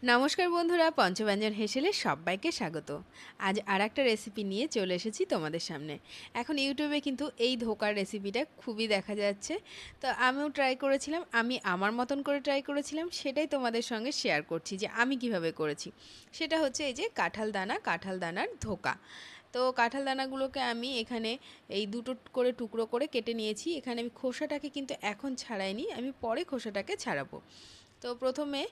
নমস্কার বন্ধুরা, পঞ্চব্যঞ্জন হেসেলে সবাইকে স্বাগত। আজ আর একটা রেসিপি নিয়ে চলে এসেছি তোমাদের সামনে। এখন ইউটিউবে কিন্তু এই ধোকার রেসিপিটা খুবই দেখা যাচ্ছে। তো আমিও ট্রাই করেছিলাম, আমি আমার মতন করে ট্রাই করেছিলাম, সেটাই তোমাদের সঙ্গে শেয়ার করছি যে আমি কীভাবে করেছি। সেটা হচ্ছে এই যে কাঁঠাল দানা, কাঁঠাল দানার ধোকা। তো কাঁঠাল দানাগুলোকে আমি এখানে এই দুটো করে টুকরো করে কেটে নিয়েছি। এখানে আমি খোসাটাকে কিন্তু এখন ছাড়াইনি, আমি পরে খোসাটাকে ছাড়াবো। তো প্রথমে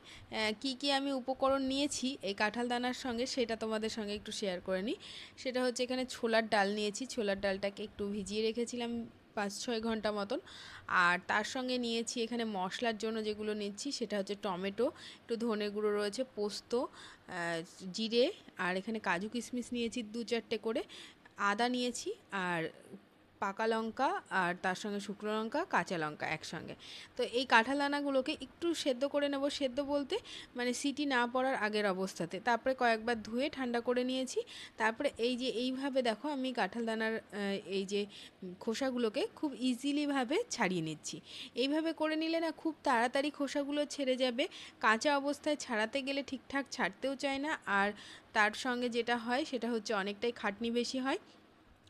কি কি আমি উপকরণ নিয়েছি এই কাঁঠাল দানার সঙ্গে সেটা তোমাদের সঙ্গে একটু শেয়ার করে নিই। সেটা হচ্ছে এখানে ছোলার ডাল নিয়েছি। ছোলার ডালটাকে একটু ভিজিয়ে রেখেছিলাম পাঁচ, ছয় ঘণ্টা মতন। আর তার সঙ্গে নিয়েছি এখানে মশলার জন্য যেগুলো নিচ্ছি সেটা হচ্ছে টমেটো, একটু ধনে গুঁড়ো রয়েছে, পোস্ত জিরে, আর এখানে কাজু কিশমিশ নিয়েছি দু চারটে করে। আদা নিয়েছি আর পাকা লঙ্কা আর তার সঙ্গে শুকনো লঙ্কা, কাঁচা লঙ্কা একসঙ্গে। তো এই কাঁঠাল দানাগুলোকে একটু সেদ্ধ করে নেব। সেদ্ধ বলতে মানে সিটি না পড়ার আগের অবস্থাতে। তারপরে কয়েকবার ধুয়ে ঠান্ডা করে নিয়েছি। তারপরে এই যে এইভাবে দেখো আমি কাঁঠাল দানার এই যে খোসাগুলোকে খুব ইজিলিভাবে ছাড়িয়ে নিচ্ছি। এইভাবে করে নিলে না খুব তাড়াতাড়ি খোসাগুলো ছেড়ে যাবে। কাঁচা অবস্থায় ছাড়াতে গেলে ঠিকঠাক ছাড়তেও চায় না। আর তার সঙ্গে যেটা হয় সেটা হচ্ছে অনেকটাই খাটনি বেশি হয়।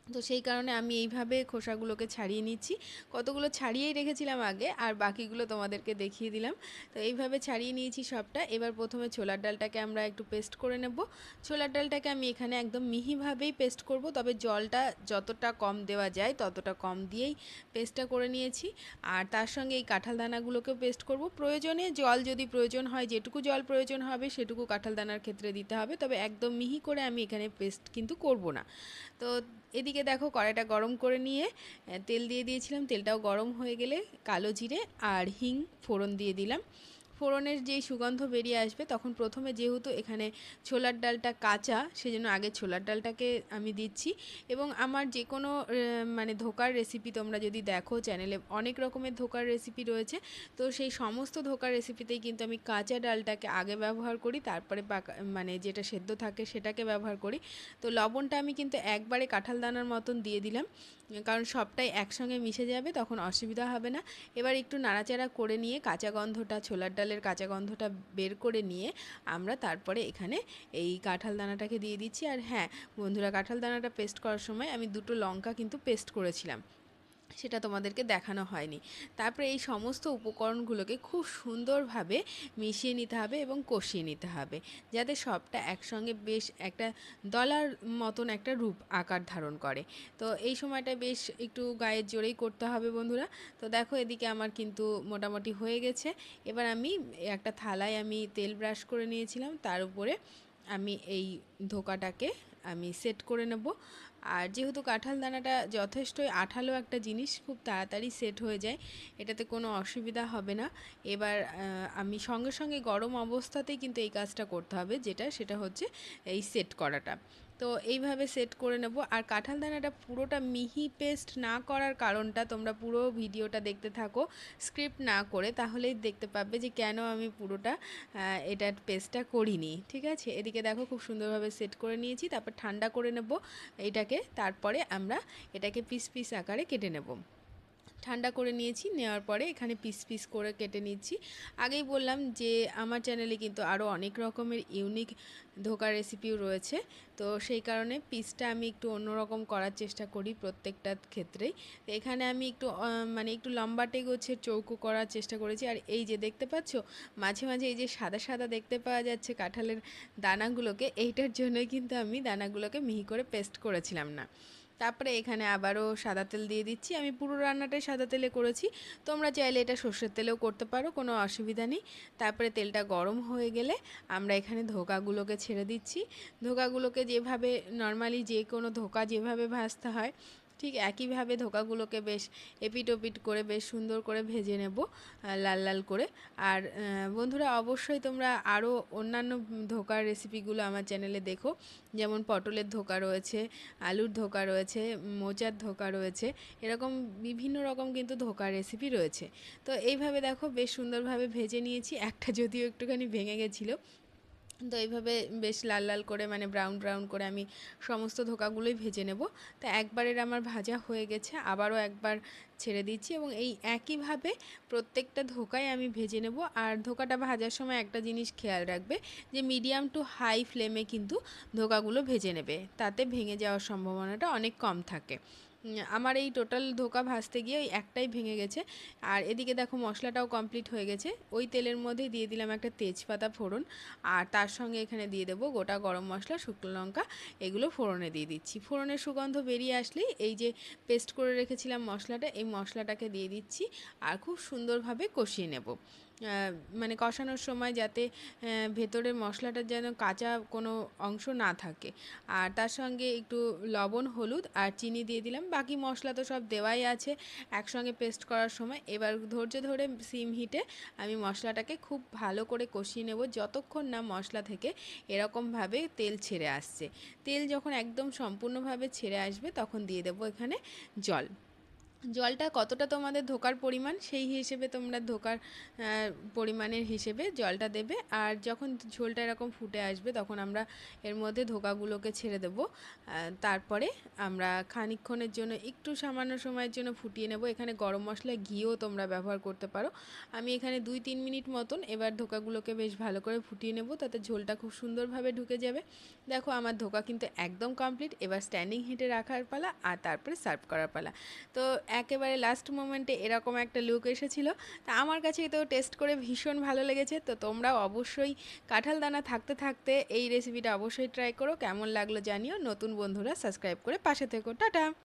তো সেই কারণে আমি এইভাবে খোসাগুলোকে ছাড়িয়ে নিচ্ছি। কতগুলো ছাড়িয়েই রেখেছিলাম আগে, আর বাকিগুলো তোমাদেরকে দেখিয়ে দিলাম। তো এইভাবে ছাড়িয়ে নিয়েছি সবটা। এবার প্রথমে ছোলার ডালটাকে আমরা একটু পেস্ট করে নেব। ছোলার ডালটাকে আমি এখানে একদম মিহিভাবেই পেস্ট করব, তবে জলটা যতটা কম দেওয়া যায় ততটা কম দিয়েই পেস্টটা করে নিয়েছি। আর তার সঙ্গে এই কাঁঠাল দানাগুলোকেও পেস্ট করব। প্রয়োজনে জল যদি প্রয়োজন হয়, যেটুকু জল প্রয়োজন হবে সেটুকু কাঁঠাল দানার ক্ষেত্রে দিতে হবে, তবে একদম মিহি করে আমি এখানে পেস্ট কিন্তু করব না। তো এদিকে দেখো কড়াইটা গরম করে নিয়ে তেল দিয়ে দিয়েছিলাম। তেলটাও গরম হয়ে গেলে কালো জিরে আর হিং ফোড়ন দিয়ে দিলাম। ফোড়নের যেই সুগন্ধ বেরিয়ে আসবে, তখন প্রথমে যেহেতু এখানে ছোলার ডালটা কাঁচা, সেজন্য আগে ছোলার ডালটাকে আমি দিচ্ছি। এবং আমার যে কোনো মানে ধোকার রেসিপি তোমরা যদি দেখো চ্যানেলে অনেক রকমের ধোকার রেসিপি রয়েছে। তো সেই সমস্ত ধোকার রেসিপিতেই কিন্তু আমি কাঁচা ডালটাকে আগে ব্যবহার করি, তারপরে পাকা মানে যেটা সেদ্ধ থাকে সেটাকে ব্যবহার করি। তো লবণটা আমি কিন্তু একবারে কাঁঠাল দানার মতন দিয়ে দিলাম, কারণ সবটাই একসঙ্গে মিশে যাবে, তখন অসুবিধা হবে না। এবার একটু নাড়াচাড়া করে নিয়ে কাঁচা গন্ধটা ছোলার ডালের কাঁচা গন্ধটা বের করে নিয়ে আমরা তারপরে এখানে এই কাঁঠাল দানাটাকে দিয়ে দিচ্ছি। আর হ্যাঁ বন্ধুরা, কাঁঠাল দানাটা পেস্ট করার সময় আমি দুটো লঙ্কা কিন্তু পেস্ট করেছিলাম। সেটা তোমাদেরকে দেখানো হয়নি। তারপরে এই সমস্ত উপকরণগুলোকে খুব সুন্দরভাবে মিশিয়ে নিতে হবে এবং কষিয়ে নিতে হবে, যাতে সবটা একসঙ্গে বেশ একটা দলার মতন একটা রূপ আকার ধারণ করে। তো এই সময়টা বেশ একটু গায়ের জোরেই করতে হবে বন্ধুরা। তো দেখো এদিকে আমার কিন্তু মোটামুটি হয়ে গেছে। এবার আমি একটা থালায় আমি তেল ব্রাশ করে নিয়েছিলাম। তার উপরে আমি এই ধোকাটাকে আমি সেট করে নেব। আর যেহেতু কাঁঠাল দানাটা যথেষ্টই আঠালো একটা জিনিস, খুব তাড়াতাড়ি সেট হয়ে যায়, এটাতে কোনো অসুবিধা হবে না। এবার আমি সঙ্গে সঙ্গে গরম অবস্থাতেই কিন্তু এই কাজটা করতে হবে, যেটা সেটা হচ্ছে এই সেট করাটা। তো এইভাবে সেট করে নেব। আর কাঁঠাল দানাটা পুরোটা মিহি পেস্ট না করার কারণটা তোমরা পুরো ভিডিওটা দেখতে থাকো স্ক্রিপ্ট না করে তাহলেই দেখতে পাবে যে কেন আমি পুরোটা এটার পেস্টটা করিনি। ঠিক আছে? এদিকে দেখো খুব সুন্দরভাবে সেট করে নিয়েছি, তারপর ঠান্ডা করে নেব, এটাকে, তারপরে আমরা এটাকে পিস পিস আকারে কেটে নেব। ঠান্ডা করে নিয়েছি, নেওয়ার পরে এখানে পিস পিস করে কেটে নিচ্ছি। আগেই বললাম যে, আমার চ্যানেলে কিন্তু আরও অনেক রকমের ইউনিক ধোকা রেসিপিও রয়েছে। তো সেই কারণে পিসটা আমি একটু অন্যরকম করার চেষ্টা করি প্রত্যেকটা ক্ষেত্রেই তো এখানে আমি একটু মানে একটু লম্বাটে গোছের চৌকো করার চেষ্টা করেছি। আর এই যে দেখতে পাচ্ছ, মাঝে মাঝে এই যে সাদা সাদা দেখতে পাওয়া যাচ্ছে কাঁঠালের দানাগুলোকে, এইটার জন্যই কিন্তু আমি দানাগুলোকে মিহি করে পেস্ট করেছিলাম না। তারপরে এখানে আবারও সাদা তেল দিয়ে দিচ্ছি। আমি পুরো রান্নাটাই সাদা তেলে করেছি। তোমরা চাইলে এটা সর্ষের তেলেও করতে পারো, কোনো অসুবিধা নেই। তারপরে তেলটা গরম হয়ে গেলে আমরা এখানে ধোকাগুলোকে ছেড়ে দিচ্ছি। ধোকাগুলোকে যেভাবে, নর্মালি যে কোনো ধোকা যেভাবে ভাজতে হয় ঠিক একইভাবে ধোকাগুলোকে বেশ এপিট ওপিট করে বেশ সুন্দর করে ভেজে নেব লাল লাল করে। আর বন্ধুরা অবশ্যই তোমরা আরও অন্যান্য ধোকার রেসিপিগুলো আমার চ্যানেলে দেখো। যেমন পটলের ধোকা রয়েছে, আলুর ধোকা রয়েছে, মোচার ধোকা রয়েছে, এরকম বিভিন্ন রকম কিন্তু ধোকার রেসিপি রয়েছে। তো এইভাবে দেখো বেশ সুন্দরভাবে ভেজে নিয়েছি। একটা যদিও একটুখানি ভেঙে গেছিল তো এইভাবে বেশ লাল লাল করে মানে ব্রাউন ব্রাউন করে আমি সমস্ত ধোকাগুলোই ভেজে নেব। তো একবারের আমার ভাজা হয়ে গেছে, আবারও একবার ছেড়ে দিচ্ছি এবং এই একইভাবে প্রত্যেকটা ধোকায় আমি ভেজে নেব। আর ধোকাটা ভাজার সময় একটা জিনিস খেয়াল রাখবে যে মিডিয়াম টু হাই ফ্লেমে কিন্তু ধোকাগুলো ভেজে নেবে, তাতে ভেঙে যাওয়ার সম্ভাবনাটা অনেক কম থাকে। আমার এই টোটাল ধোকা ভাজতে গিয়ে ওই একটাই ভেঙে গেছে। আর এদিকে দেখো মশলাটাও কমপ্লিট হয়ে গেছে। ওই তেলের মধ্যে দিয়ে দিলাম একটা তেজপাতা ফোড়ন। আর তার সঙ্গে এখানে দিয়ে দেবো গোটা গরম মশলা, শুকনো লঙ্কা, এগুলো ফোড়নে দিয়ে দিচ্ছি। ফোড়নের সুগন্ধ বেরিয়ে আসলেই এই যে পেস্ট করে রেখেছিলাম মশলাটা, এই মশলাটাকে দিয়ে দিচ্ছি আর খুব সুন্দরভাবে কষিয়ে নেব। মানে কষানোর সময় যাতে ভেতরের মশলাটার যেন কাঁচা কোনো অংশ না থাকে। আর তার সঙ্গে একটু লবণ, হলুদ আর চিনি দিয়ে দিলাম। বাকি মশলা তো সব দেওয়াই আছে। একসঙ্গে পেস্ট করার সময় এবার ধৈর্য ধরে সিম হিটে আমি মশলাটাকে খুব ভালো করে কষিয়ে নেব। যতক্ষণ না মশলা থেকে এরকমভাবে তেল ছেড়ে আসছে। তেল যখন একদম সম্পূর্ণভাবে ছেড়ে আসবে তখন দিয়ে দেবো এখানে জল। জলটা কতটা তোমাদের ধোকার পরিমাণ, সেই হিসেবে তোমরা ধোকার পরিমাণের হিসেবে জলটা দেবে। আর যখন ঝোলটা এরকম ফুটে আসবে, তখন আমরা এর মধ্যে ধোকাগুলোকে ছেড়ে দেবো। তারপরে আমরা খানিকক্ষণের জন্য, একটু সামান্য সময়ের জন্য ফুটিয়ে নেব। এখানে গরম মশলা ঘিও তোমরা ব্যবহার করতে পারো। আমি এখানে দুই তিন মিনিট মতন এবার ধোকাগুলোকে বেশ ভালো করে ফুটিয়ে নেব, তাতে ঝোলটা খুব সুন্দরভাবে ঢুকে যাবে। দেখো, আমার ধোকা কিন্তু একদম কমপ্লিট এবার স্ট্যান্ডিং হিটে রাখার পালা আর তারপরে সার্ভ করার পালা। তো একেবারে লাস্ট মোমেন্টে এরকম একটা লুক এসেছিল। তা আমার কাছে তো টেস্ট করে ভীষণ ভালো লেগেছে। তো তোমরাও অবশ্যই কাঁঠাল দানা থাকতে থাকতে এই রেসিপিটা অবশ্যই ট্রাই করো। কেমন লাগল জানিও। নতুন বন্ধুরা সাবস্ক্রাইব করে পাশে থেকো। টাটা!